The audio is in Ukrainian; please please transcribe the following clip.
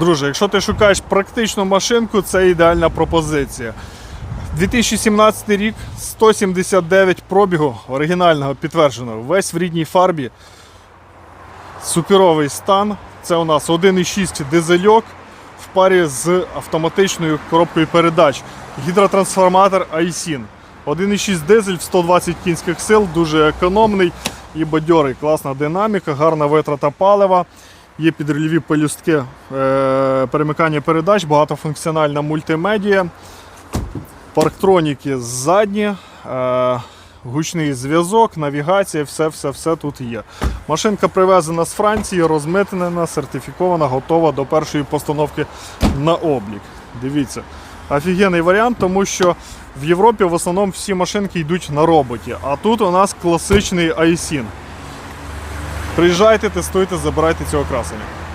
Друже, якщо ти шукаєш практичну машинку, це ідеальна пропозиція. 2017 рік, 179 пробігу оригінального підтвердженого. Весь в рідній фарбі. Суперовий стан. Це у нас 1,6 дизельок в парі з автоматичною коробкою передач. Гідротрансформатор Aisin. 1,6 дизель в 120 кінських сил, дуже економний і бадьорий. Класна динаміка, гарна витрата палива. Є підрильові пелюстки е, перемикання передач, багатофункціональна мультимедія. Парктроніки ззадні, е, гучний зв'язок, навігація, все, все, все тут є. Машинка привезена з Франції, розмитнена, сертифікована, готова до першої постановки на облік. Дивіться, офігенний варіант, тому що в Європі в основному всі машинки йдуть на роботі, а тут у нас класичний Айсін. Приїжджайте, тестуйте, забирайте цього красення.